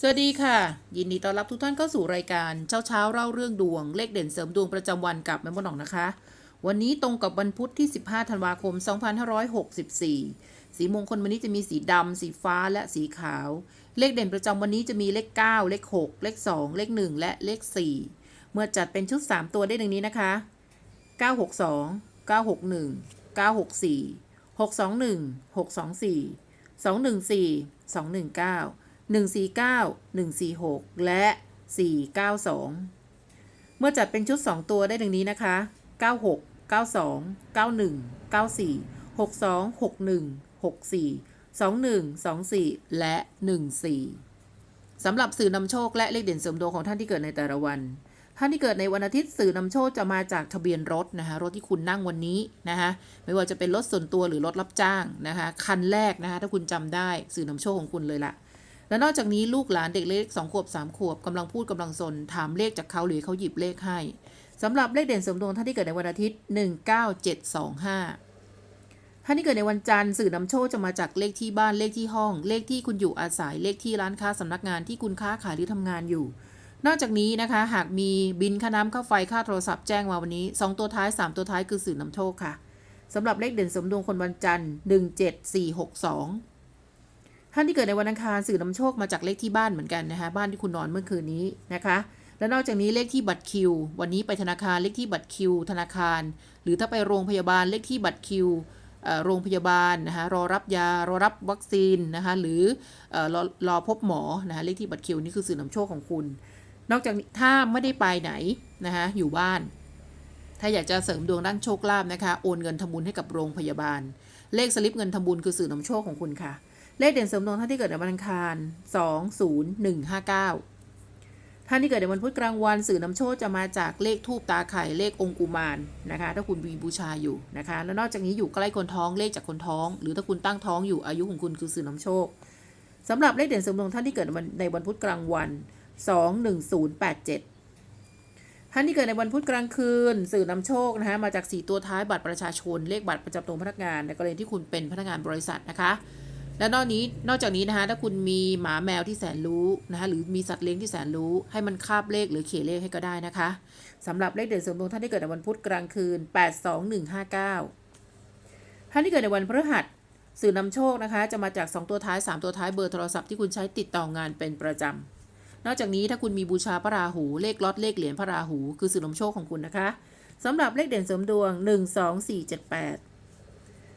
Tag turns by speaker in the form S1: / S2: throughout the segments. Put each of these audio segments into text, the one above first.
S1: สวัสดีค่ะ ยินดีต้อนรับทุกท่านเข้าสู่รายการเช้าเช้าเล่าเรื่องดวง เลขเด่นเสริมดวงประจำวันกับแม่มดหนองนะคะ วันนี้ตรงกับวันพุธที่ 15 ธันวาคม 2564 สีมงคลวันนี้จะมีสีดำสีฟ้าและสีขาว เลขเด่นประจำวันนี้จะมีเลข 9 เลข 6 เลข 2 เลข 1 และเลข 4 เมื่อจัดเป็นชุด 3 ตัวได้ดังนี้นะคะ 962 961 964 621 624 214 219 149 146 และ 492 เมื่อจัดเป็นชุด 2 ตัวได้ดังนี้นะคะ 96 92 91 94 62 61 64 21 24 และ 14 สำหรับสื่อนำโชคและเลขเด่นเสริมดวงของท่านที่เกิดในแต่ละวัน ท่านที่เกิดในวันอาทิตย์สื่อนำโชคจะมาจากทะเบียนรถนะคะรถที่คุณนั่งวันนี้นะคะไม่ว่าจะเป็นรถส่วนตัวหรือรถรับจ้างนะคะคันแรกนะคะถ้าคุณจำได้สื่อนำโชคของคุณเลยละ และนอกจากนี้ลูกหลานเด็กเล็กสองขวบสามขวบกำลังพูดกำลังสนถามเลขจากเขาหรือเขาหยิบเลขให้สำหรับเลขเด่นสมดวงท่านที่เกิดในวันอาทิตย์ 19725ท่านที่เกิดในวันจันทร์สื่อนำโชคจะมาจากเลขที่บ้านเลขที่ห้อง เลขที่คุณอยู่อาศัยเลขที่ร้านค้าสำนักงานที่คุณค้าขายหรือทำงานอยู่ นอกจากนี้นะคะ หากมีบินค่าน้ำค่าไฟค่าโทรศัพท์แจ้งมาวันนี้สองตัวท้ายสามตัวท้ายคือสื่อนำโชคค่ะสำหรับเลขเด่นสมดวงคนวันจันทร์17462 ท่านที่เกิดในวันอังคารสื่อนำโชคมาจากเลขที่บ้านเหมือนกันนะคะบ้านที่คุณนอนเมื่อคืนนี้นะคะและนอกจากนี้เลขที่บัตรคิว วันนี้ไปธนาคารเลขที่บัตรคิว ธนาคาร หรือถ้าไปโรงพยาบาลเลขที่บัตรคิวโรงพยาบาลนะคะรอรับยารอรับวัคซีนนะคะหรือเออรอรอพบหมอนะคะเลขที่บัตรคิวนี่คือสื่อนำโชคของคุณ นอกจากนี้ถ้าไม่ได้ไปไหนนะคะอยู่บ้าน ถ้าอยากจะเสริมดวงด้านโชคลาภนะคะโอนเงินทำบุญให้กับโรงพยาบาล เลขสลิปเงินทำบุญคือสื่อนำโชคของคุณค่ะ เลขเด่นเสริมดวงท่านที่เกิดในวันอังคาร20159 ท่านที่เกิดในวันพุธกลางวันสื่อนำโชคจะมาจากเลขทูปตาไข่เลของค์กุมารนะคะ ถ้าคุณมีบูชาอยู่นะคะ แล้วนอกจากนี้อยู่ใกล้คนท้องเลขจากคนท้อง หรือถ้าคุณตั้งท้องอยู่อายุของคุณคือสื่อนำโชคสำหรับเลขเด่นเสริมดวงท่านที่เกิดในวันในวันพุธกลางวัน 21087ท่านที่เกิดในวันพุธกลางคืน สื่อนำโชคนะคะมาจาก 4 ตัวท้ายบัตรประชาชน เลขบัตรประจำตัวพนักงานในกรณีที่คุณเป็นพนักงานบริษัทนะคะ และนอกนี้นอกจากนี้นะคะถ้าคุณมีหมาแมวที่แสนรู้นะคะหรือมีสัตว์เลี้ยงที่แสนรู้ ให้มันคาบเลขหรือเขียนเลขให้ก็ได้นะคะสำหรับเลขเด่นเสริมดวงท่านที่เกิดในวันพุธกลางคืน 82159 ท่านที่เกิดในวันพฤหัสสื่อนำโชคนะคะ จะมาจาก 2 ตัวท้าย 3 ตัวท้ายเบอร์โทรศัพท์ที่คุณใช้ติดต่องานเป็นประจำนอกจากนี้ถ้าคุณมีบูชาพระราหูเลขล็อตเลขเหรียญพระราหู คือสื่อนำโชคของคุณนะคะสำหรับเลขเด่นเสริมดวง 12478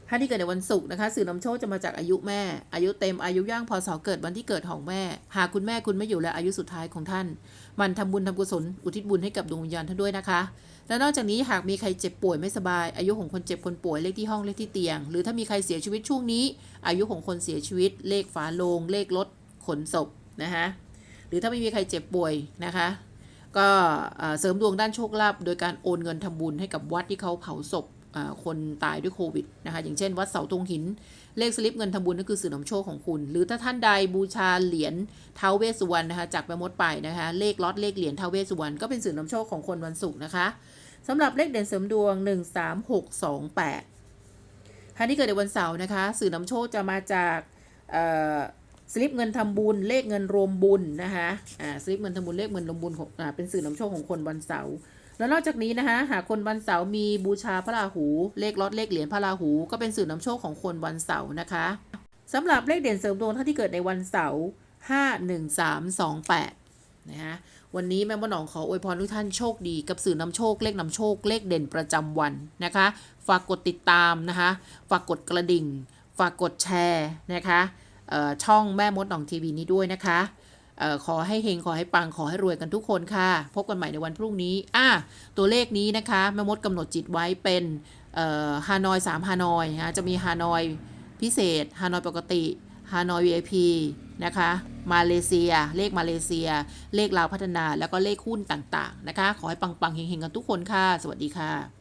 S1: ท่าที่เกิดในวันศุกร์นะคะ สื่อนำโชคจะมาจากอายุแม่ อายุเต็มอายุย่างพศเกิดวันที่เกิดของแม่ หากคุณแม่คุณไม่อยู่และอายุสุดท้ายของท่าน มันทำบุญทำกุศลอุทิศบุญให้กับดวงวิญญาณท่านด้วยนะคะ และนอกจากนี้หากมีใครเจ็บป่วยไม่สบาย อายุของคนเจ็บคนป่วยเลขที่ห้องเลขที่เตียง หรือถ้ามีใครเสียชีวิตช่วงนี้ อายุของคนเสียชีวิต เลขฝาโลง เลขรถขนศพนะคะหรือถ้าไม่มีใครเจ็บป่วยนะคะก็เสริมดวงด้านโชคลาภโดยการโอนเงินทำบุญให้กับวัดที่เขาเผาศพ คนตายด้วยโควิดนะคะอย่างเช่น วัดเสาตรงหิน เลขสลิปเงินทำบุญนั่นคือสื่อนำโชคของคุณ หรือถ้าท่านใดบูชาเหรียญเท้าวเวสุวรรณนะคะจากแม่มดไปนะคะเลขล็อตเลขเหรียญเท้าวเวสุวรรณก็เป็นสื่อนำโชคของคนวันศุกร์นะคะสำหรับเลขเด่นเสริมดวง 13628ท่านที่เกิดในวันเสาร์นะคะ สื่อนำโชคจะมาจากสลิปเงินทำบุญเลขเงินรวมบุญนะคะอ่าสลิปเงินทำบุญเลขเงินรวมบุญของอ่าเป็นสื่อนำโชคของคนวันเสาร์ แล้วนอกจากนี้นะคะหากคนวันเสาร์มีบูชาพระราหู เลขลอดเลขเหรียญพระราหู ก็เป็นสื่อนำโชคของคนวันเสาร์นะคะสำหรับเลขเด่นเสริมดวงท่านที่เกิดในวันเสาร์ห้าหนึ่งสามสองแปดนะคะวันนี้แม่บ้านหนองขออวยพรทุกท่านโชคดีกับสื่อนำโชคเลขนำโชคเลขเด่นประจำวันนะคะ ฝากกดติดตามนะคะ ฝากกดกระดิ่ง ฝากกดแชร์นะคะช่องแม่มดหนองทีวีนี้ด้วยนะคะ ขอให้เฮงขอให้ปังขอให้รวยกันทุกคนค่ะ พบกันใหม่ในวันพรุ่งนี้อะตัวเลขนี้นะคะแม่มดกำหนดจิตไว้เป็นฮานอยสามฮานอยนะจะมีฮานอยพิเศษฮานอยปกติฮานอย VIP นะคะ มาเลเซีย เลขมาเลเซีย เลขลาวพัฒนา แล้วก็เลขหุ้นต่างๆ นะคะ ขอให้ปังๆเฮงๆกันทุกคนค่ะ สวัสดีค่ะ